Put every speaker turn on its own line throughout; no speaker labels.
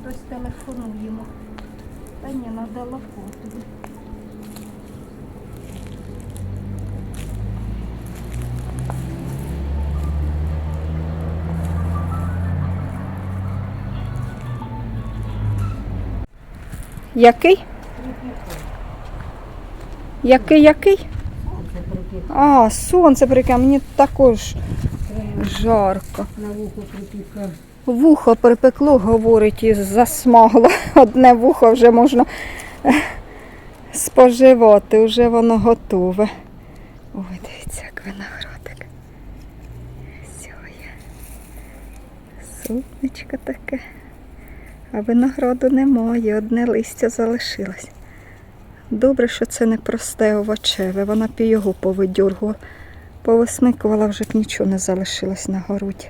хтось телефонує йому. Та ні, треба лопату. Який? Який, який? А, сонце прикає, мені також жарко.
На вухо припікав.
Вухо припекло, говорить, і засмагло. Одне вухо вже можна е, споживати, вже воно готове. Ой, дивіться, як виноградик. Сьоє. Сонечко таке. А винограду немає, одне листя залишилось. Добре, що це не просте овочеве, вона пі його повидьоргувала. Повисмикувала, вже б нічого не залишилось на городі.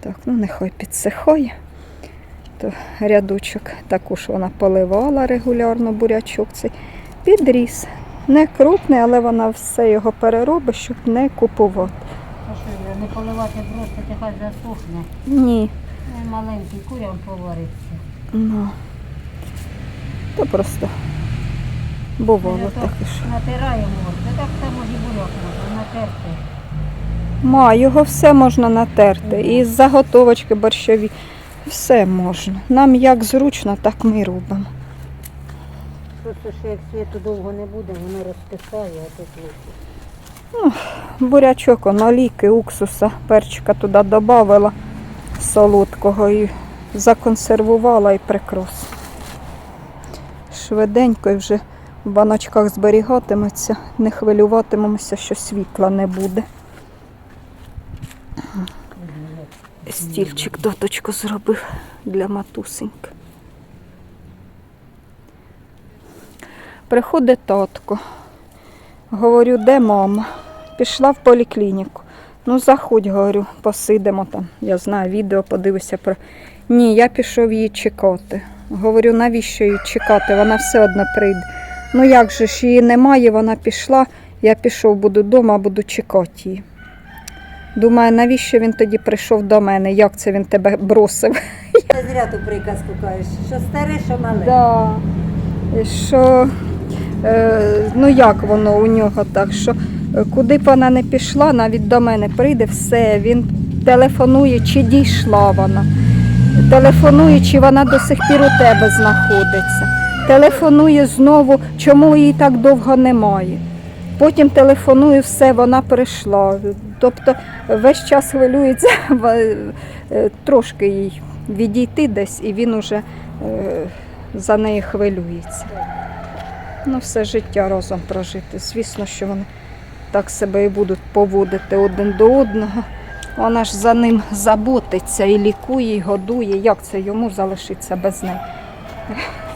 Так, ну нехай підсихає. То рядочок також вона поливала регулярно бурячок цей. Підріс. Не крупний, але вона все його переробить, щоб не купувати.
А що не поливати просто, ти хай засохне.
Ні.
Ну, Маленький курям повариться.
Ну. То просто бувало таке, що.
Натираємо, це так само і буряк можна натерти.
Ма, його все можна натерти. І заготовочки борщові. Все можна. Нам як зручно, так ми робимо.
Просто що як світу довго не буде, воно розкисає, а тут лучше.
Бурячок, он, олійки, уксуса, перчика туди додавала солодкого і законсервувала і прикрас. Швиденько і вже в баночках зберігатиметься, не хвилюватимемося, що світла не буде. Стільчик доточку зробив для матусеньки. Приходить татко. Говорю, де мама? Пішла в поліклініку. Ну, заходь, говорю, посидимо там. Я знаю, відео подивися про. Ні, я пішов її чекати. Говорю, навіщо її чекати? Вона все одно прийде. Ну як же ж її немає, вона пішла, я пішов, буду вдома, буду чекати її. Думаю, навіщо він тоді прийшов до мене? Як це він тебе бросив?
Ти зря ту приказку кажеш, що старе, що мале.
Да. Що, е, ну як воно у нього так, що е, куди б вона не пішла, навіть до мене прийде все, він телефонує, чи дійшла вона. Телефонує, чи вона до сих пір у тебе знаходиться. Телефонує знову, чому її так довго немає. Потім телефонує, все, вона прийшла. Тобто весь час хвилюється е, трошки їй відійти десь, і він уже е, за неї хвилюється. Ну, все життя разом прожити. Звісно, що вони так себе і будуть поводити один до одного. Вона ж за ним заботиться і лікує, і годує. Як це йому залишиться без неї?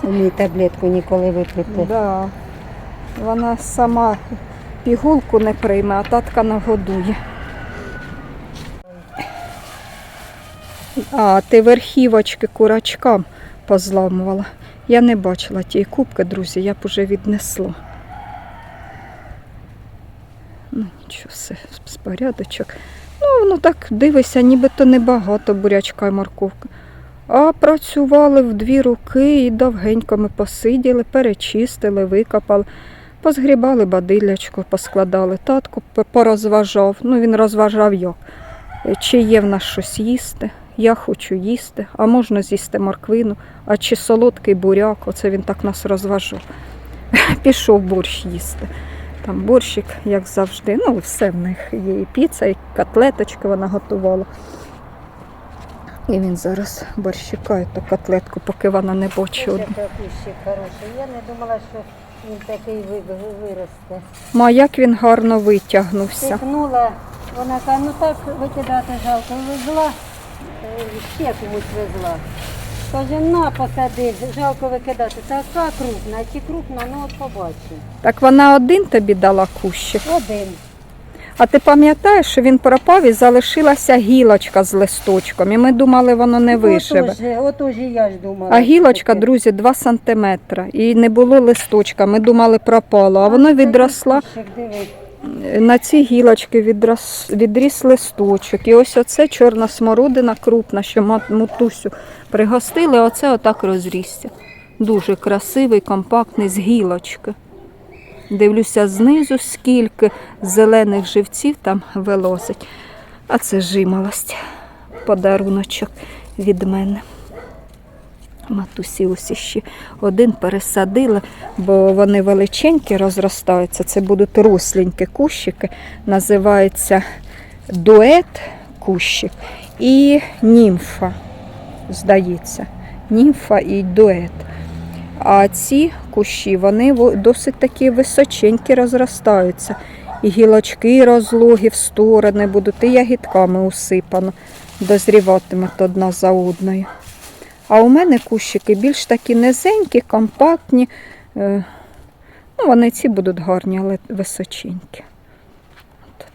Самі таблетку ніколи випити.
Да. Вона сама пігулку не прийме, а татка нагодує. А, ти верхівочки курачкам позламувала. Я не бачила тієї кубки, друзі, я б уже віднесла. Ну, нічого, все з порядочок. Ну, воно так дивися, нібито небагато бурячка і морковка. А працювали в дві руки і довгенько ми посиділи, перечистили, викопали, позгрібали бадилячку, поскладали. Татко порозважав. Ну, він розважав як. Е, Чи є в нас щось їсти? Я хочу їсти, а можна з'їсти морквину, а чи солодкий буряк, оце він так нас розважав. Пішов борщ їсти. Там борщик, як завжди. Ну, все в них є і піца, і котлеточки вона готувала. І він зараз борщикає ту котлетку, поки вона не
хороший. Я не думала, що він такий ви- ви- виросте.
Ма, як він гарно витягнувся.
Стикнула, вона каже, ну так викидати жалко. Везла, е, ще комусь везла. Каже, на посади, жалко викидати. Така крупна, чи крупна, ну от побачимо.
Так вона один тобі дала кущик.
Один.
А ти пам'ятаєш, що він пропав і залишилася гілочка з листочком. І ми думали, воно не виживе.
Отож, я ж думала.
А гілочка, друзі, 2 сантиметри. І не було листочка. Ми думали, пропало. А воно відросла. На ці гілочки відрос, відріс листочок. І ось оце чорна смородина крупна, що матусю Пригостили, оце отак розрісся. Дуже красивий, компактний, з гілочки. Дивлюся знизу, скільки зелених живців там вилозить. А це жимолость. Подаруночок від мене. Матусі ось ще один пересадила, бо вони величенькі розростаються. Це будуть росленькі кущики. Називається дует кущик і німфа, здається. Німфа і дует. А ці кущі вони досить такі височенькі розростаються. І гілочки розлогі в сторони будуть, і ягідками усипано, дозріватимуть одна за одною. А у мене кущики більш такі низенькі, компактні. Е, Ну, вони ці будуть гарні, але височенькі.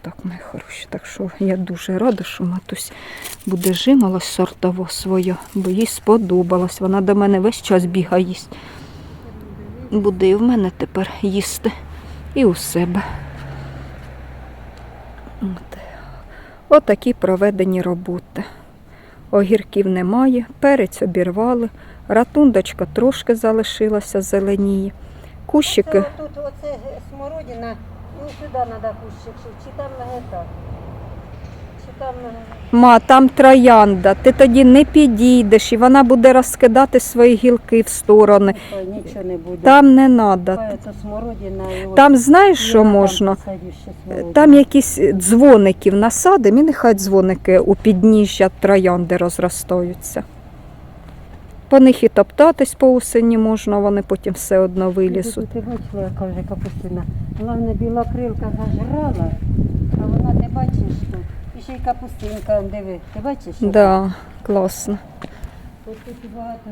Так, мої хороші. Так що я дуже рада, що матусь буде жималась сортово своє, бо їй сподобалось. Вона до мене весь час бігає їсть. Буде і в мене тепер їсти, і у себе. От. Отакі проведені роботи. Огірків немає, перець обірвали, ратундочка трошки залишилася зеленіє. Кущики.
Це тут оце смородина, ну сюди треба кущик, чи там. Чи там
Ма, там троянда, ти тоді не підійдеш і вона буде розкидати свої гілки в сторони.
Ой, нічого не буде.
Там не треба.
Хай ото смородина і от
Там знаєш, що
я там
можна?
посадю ще смородину.
Там якісь дзвоників насадимо, і нехай дзвоники у підніжжя троянди розростаються. По них і топтатись по осені можна, вони потім все одно вилізуть.
Ти бачила, яка вже капустина. Головне, біла крилка зажрала, а вона, ти бачиш тут. І ще й капустинка, диви. Ти бачиш? що?
Да, класно.
Тут тут багато.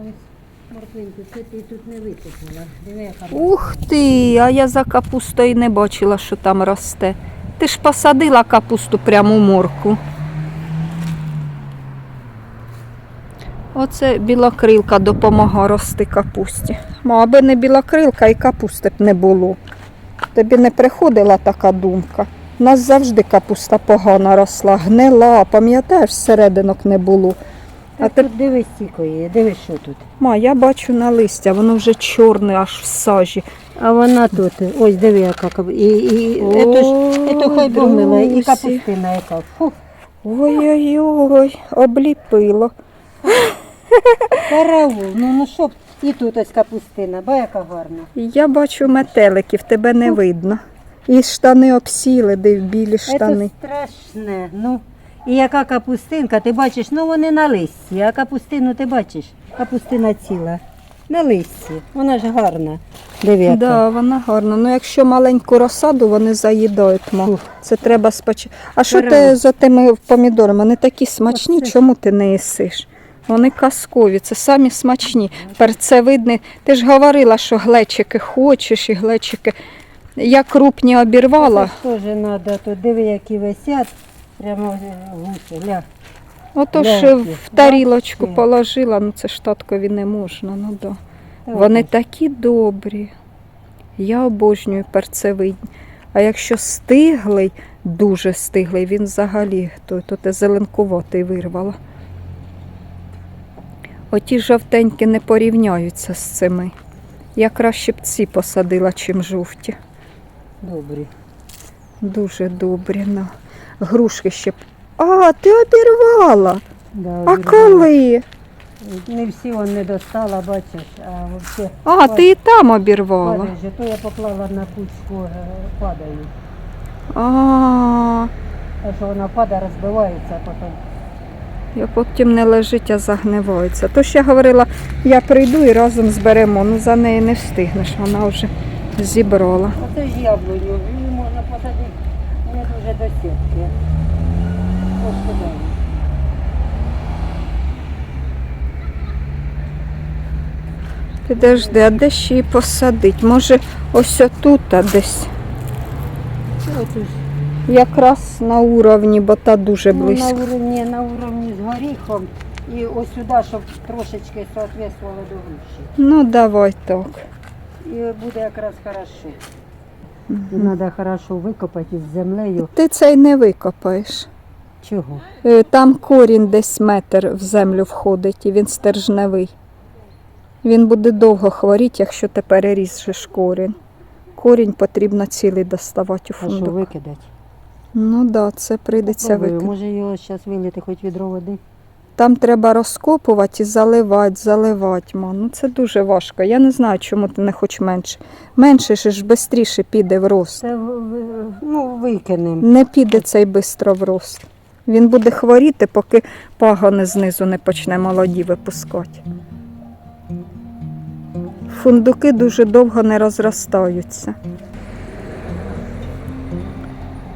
Ось морквинки, це ти тут не висипала. Диви, яка
Ух ти, а я за капустою не бачила, що там росте. Ти ж посадила капусту прямо у морку. Оце білокрилка допомога рости капусті. Ма, аби не білокрилка і капусти б не було. Тобі не приходила така думка. У нас завжди капуста погано росла, гнила, пам'ятаєш, серединок не було.
А
А ти-
тут дивись стільки є, дивись, що тут.
Ма, я бачу на листя, воно вже чорне, аж в сажі.
А вона тут, ось диви, яка. І, і, ето ж, ето хай помила, і капустина яка.
Ой-ой-ой, обліпило.
Караул, ну ну що б, і тут ось капустина, ба яка гарна.
Я бачу метеликів, тебе не видно. І штани обсіли, де білі штани.
Це страшне, ну. І яка капустинка, ти бачиш, ну вони на листі, а капустину ти бачиш, капустина ціла. На листі, вона ж гарна. Яка.
Да, вона гарна. Ну якщо маленьку розсаду, вони заїдають. Ма. Це треба спочатку. А що ти за тими помідорами? Вони такі смачні, чому ти не їсиш? Вони казкові, це самі смачні. Перцевидні. Ти ж говорила, що глечики хочеш і глечики. Я крупні обірвала.
Теж треба, тут диви, які висять, прямо гуси, ля.
Ото ж в тарілочку
Бачите?
положила, ну це ж таткові не можна. Ну да. Вони такі добрі. Я обожнюю перцевидні. А якщо стиглий, дуже стиглий, він взагалі то, то те зеленкуватий вирвала. Оті жовтенькі не порівняються з цими. Я краще б ці посадила, чим жовті.
Добрі.
Дуже добрі. Ну. Грушки ще б. А, ти обірвала.
Да,
А
обірвала.
коли?
Не всі он не достала, бачиш, а взагалі.
А, ти і там обірвала.
Падаєш, то я поклала на кучку, е, падаю.
А,
А що вона падає, розбивається, а потім.
Я потім не лежить, а загнивається. Тож я говорила, я прийду і разом зберемо. Ну за неї не встигнеш, вона вже зібрала.
Оце ж яблуню, її можна посадити не дуже до сітки. Ось туди.
Підожди, а де ще її посадить? Може, ось отут а десь.
Ж,
Якраз на уровні, бо та дуже
ну, на уровні, на уровні з горіхом і ось сюди, щоб трошечки соответствувало до груші.
Ну, давай так.
І буде якраз хорошо. Треба хорошо викопати з землею.
Ти цей не викопаєш.
Чого?
Е, Там корінь десь метр в землю входить, і він стержневий. Він буде довго хворіти, якщо ти переріжеш корінь. Корінь потрібно цілий доставати у
А що викидати?
Ну так, да, це прийдеться
Попробую.
викинути.
Може його зараз вилити хоч відро води?
Там треба розкопувати і заливати, заливати, ма. Ну це дуже важко. Я не знаю, чому ти не хочеш менше. Менше ж швидше піде в рост.
Це ну, викинемо.
Не піде цей бистро в рост. Він буде хворіти, поки пагони знизу не почне молоді випускати. Фундуки дуже довго не розростаються.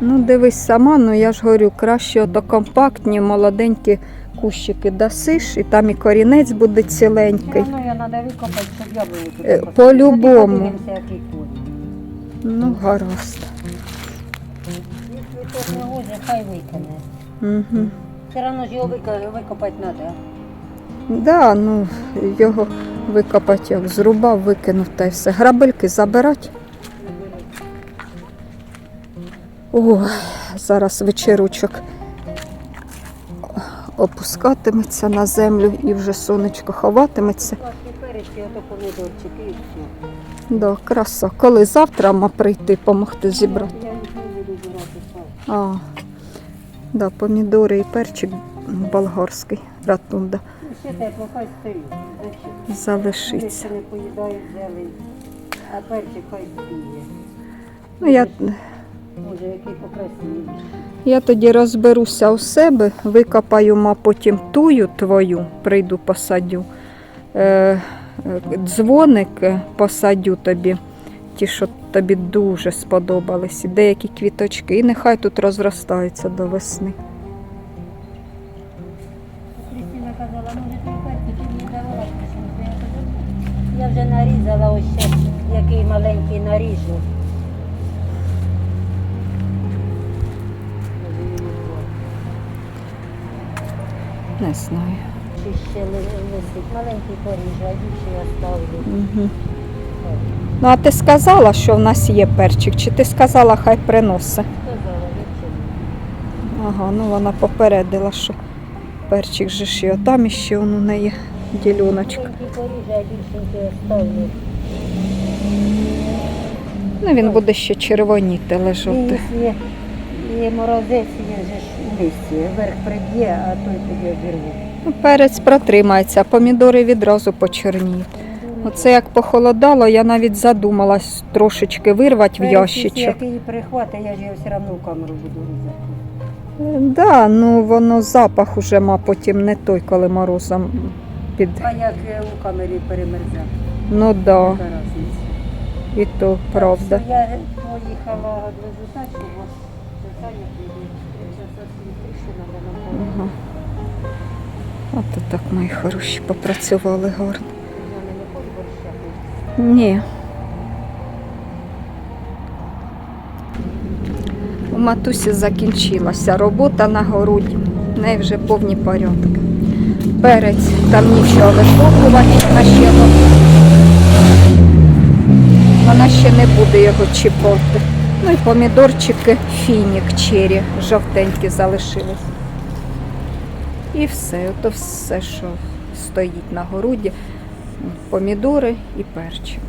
Ну, дивись сама, ну я ж говорю, краще ото компактні, молоденькі кущики дасиш, і там і корінець буде ціленький.
Ну, я треба викопати, щоб я вилити.
Е, по-любому.
Подивимося, який корінь.
Ну, гаразд.
Якщо тут не возить, хай викине.
Угу.
Все одно ж його вика- викопати треба.
Да, ну його викопати як зрубав, викинув та й все. Грабельки забирати. О, зараз вечерочок опускатиметься на землю і вже сонечко ховатиметься. Да, краса. Коли завтра ма прийти, допомогти зібрати. А, да, помідори і перчик болгарський, ратунда. Залишиться.
А перчик хай.
Ну, я,
Може, який покрасивіший.
Я тоді розберуся у себе, викопаю, ма потім тую твою, прийду посадю. Е, е, дзвоник е, посадю тобі, ті, що тобі дуже сподобались, і деякі квіточки, і нехай тут розростаються до весни.
Крістіна казала, може ти мені давала, я вже нарізала ось який маленький наріжу. Не
знаю.
Чи ще лежить маленький поріжок, ще я ставлю.
Ну, а ти сказала, що в нас є перчик, чи ти сказала, хай приносить?
Сказала, нічого.
Ага, ну вона попередила, що перчик же ще там іще у неї
ділюночка.
Ну, він буде ще червоніти лежати.
Є, є морозець, є 200. Верх приб'є, а той тоді обірву.
Ну, перець протримається, а помідори відразу почерніють. Оце як похолодало, я навіть задумалась трошечки вирвати в ящичок.
Якщо її я ж його все одно в камеру буду різати.
Да, ну воно запах уже ма потім не той, коли морозом під.
А як е, у камері перемерзав,
Ну да, і то правда.
Так, Я поїхала відвезу тачку, бо це та,
Ага. Ото так, мої хороші, попрацювали гарно. Ні. У матусі закінчилася робота на городі. В неї вже повні порядки. Перець, там нічого викопувати, вона ще, вона ще не буде його чіпати. Ну і помідорчики фінік чері, жовтенькі залишились. І все, ото все, що стоїть на городі помідори і перчик.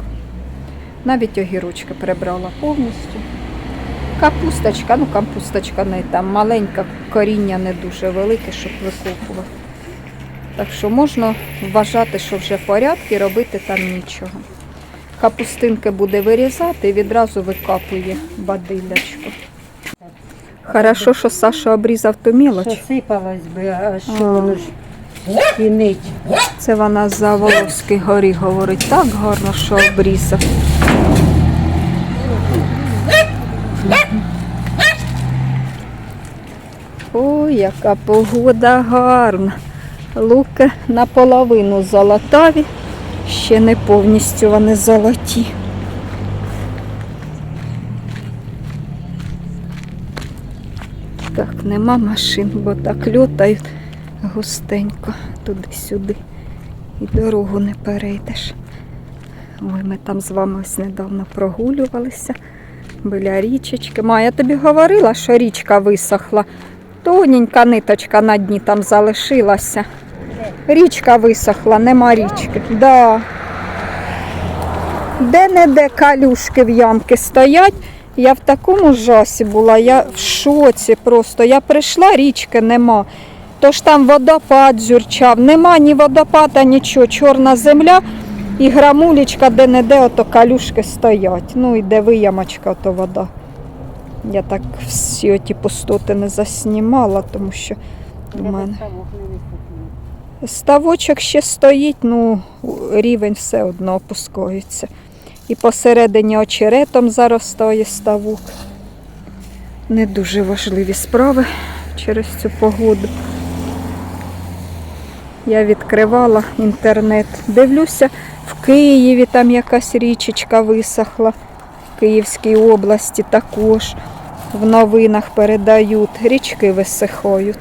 Навіть огірочки прибрала повністю. Капусточка, ну капусточка не там маленька, коріння не дуже велике, щоб викопувати. Так що можна вважати, що вже порядки, робити там нічого. Капустинки буде вирізати і відразу викапує бадилячку. Хорошо, що Саша обрізав ту мілоч.
Що сипалось би, а що воно ж кінить.
Це вона за Воловській горі говорить так гарно, що обрізав. Ой, яка погода гарна. Луки наполовину золотаві, ще не повністю вони золоті. Нема машин, бо так льотають густенько туди-сюди. І дорогу не перейдеш. Ой, ми там з вами ось недавно прогулювалися біля річечки. Ма, я тобі говорила, що річка висохла. Тоненька ниточка на дні там залишилася. Річка висохла, нема річки. Да. Де-не-де калюшки в ямки стоять. Я в такому жасі була, я в шоці просто. Я прийшла, річки нема. Тож там водопад зюрчав, нема ні водопада, нічого, чорна земля і грамулечка де-не-де, ото калюшки стоять. Ну і де виямочка, ото вода. Я так всі оті пустоти не заснімала, тому що у мене. Ставочок ще стоїть, ну рівень все одно опускається. І посередині очеретом заростає ставок. Не дуже важливі справи через цю погоду. Я відкривала інтернет. Дивлюся, в Києві там якась річечка висохла, в Київській області також. В новинах передають, річки висихають.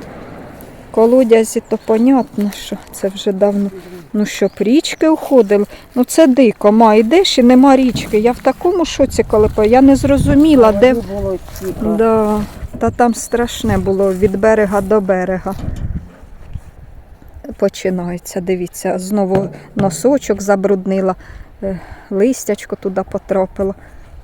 Колодязі, то понятно, що це вже давно. Ну щоб річки уходили, ну це дико. Ма, йдеш і нема річки. Я в такому шоці, коли я не зрозуміла, де.
Було.
Да, та там страшне було від берега до берега. Починається, дивіться, знову носочок забруднила, е, листячко туди потрапило.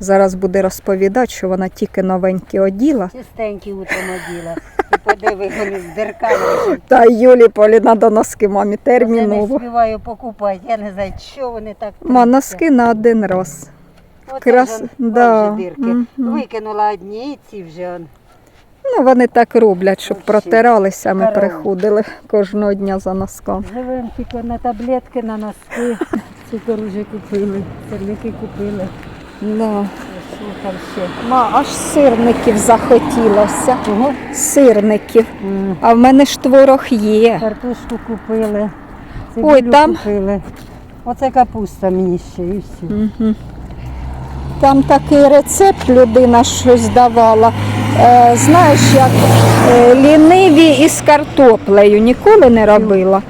Зараз буде розповідати, що вона тільки новенькі оділа.
Чистенькі утром оділа. І подиви, вони з дирками.
Та Юлі Поліна до носки мамі
Я не співаю покупати. Я не знаю, що вони так.
Ма носки на один раз. Крас-
вже
да,
майже дирки.
мгм.
Викинула одні і ці вже. он.
Ну, вони так роблять, щоб
Вообще.
протиралися, ми приходили кожного дня за носком.
Живемо тільки на таблетки, на носки. Цукор вже купили, сирники купили.
Да. Ма, аж сирників захотілося.
Ого.
Сирників.
М,
А в мене ж творог є.
Картошку купили.
Ой, там-
купили. Оце капуста мені ще і все.
Угу. Там такий рецепт людина щось давала. Е, знаєш, як е, ліниві із картоплею. Ніколи не робила.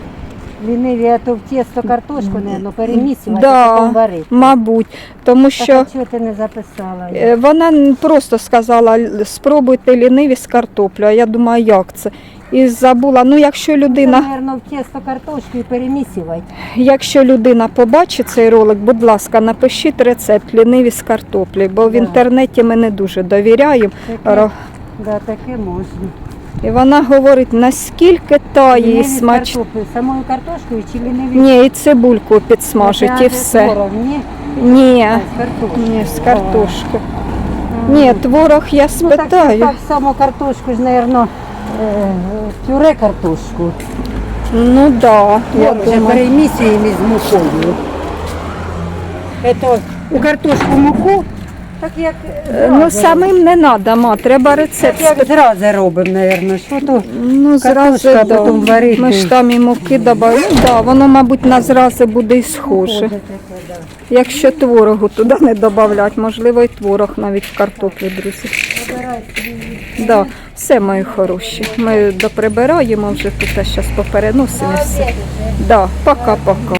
Ліниві, а то в тісто картошку, не перемісувати,
Да.
потім варити.
Мабуть, тому
що Так, а чого ти не записала?
е, вона просто сказала, спробуйте ліниві з картоплю. А я думаю, як це? І забула, ну якщо людина,
Наверно, в тісто картошку і перемісувати.
якщо людина побачить цей ролик, будь ласка, напишіть рецепт ліниві з картоплі, бо в
Да.
інтернеті ми не дуже довіряємо.
Таке,
Ро-
да, таке можна.
І вона говорить, наскільки
Ліниві
і
з самою картошкою чи ліниві?
Ні, і цибульку підсмажить, і все.
творог, Ні,
Ні,
з картошки.
ні, з картошки. Ні, творог я
Ну, так,
спитаю.
так само картошку ж, наверно, е, пюре картошку.
Ну да, я
Я вже
думаю.
із мукою. Это у картошку муку, так як
Е, Ну самим не треба, ма, треба рецепт.
як зразу робимо, наверно. Що то
Ну,
Картошка,
да.
потім варити.
Ми ж там і муки додаємо. Ну, да, воно, мабуть, на зрази буде і схоже. Якщо творогу туди не додати, можливо, і творог навіть в картоплю, друзі. Да, все мої хороші. Ми доприбираємо вже тут, зараз попереносимо все. Да, пока-пока.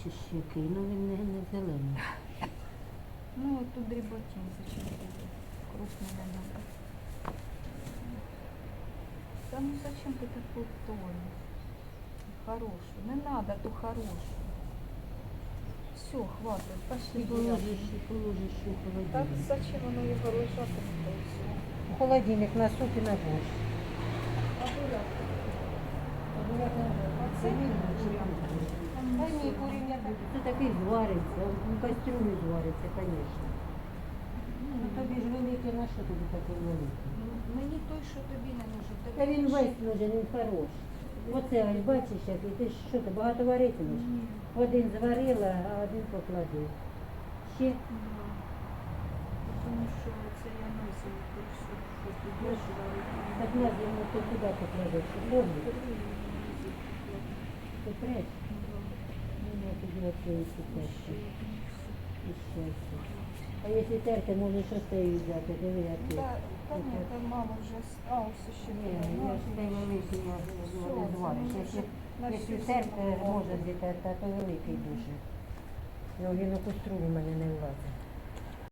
Краже, бачиш який, ну він не, не зелений.
Ну, тут дріботін, зачем крупний не надо. Та ну зачем ти таку тонь? Хорошу. Не надо ту хорошу. Все, хватит, пошли.
Положиш, положиш у
Так зачем воно його лежати? то все?
У холодильник на суп і на борщ. Та ні, Це такий звариться, у кастрюлі звариться, звісно. Ну тобі ж великий, на що тобі такий великий?
Мені той, що тобі не нужен.
Та він весь нужен, він хороший. Оце ось бачиш, який ти ж що ти багато варитимеш? Один зварила, а один поклади. Ще
Тому що це я що ти будеш
так нас йому ти куди покладеш? Ти треш? Ну, я тоді оце і супер. І ще. А якщо терти, може остею взяти, диви, як ти.
Да, та ні, та мама вже а, ось ще
Ні, я ж цей великий
це
звариш.
може
Якщо, якщо терти може зітерти, то великий дуже. Ну, він у костру в мене не влазить.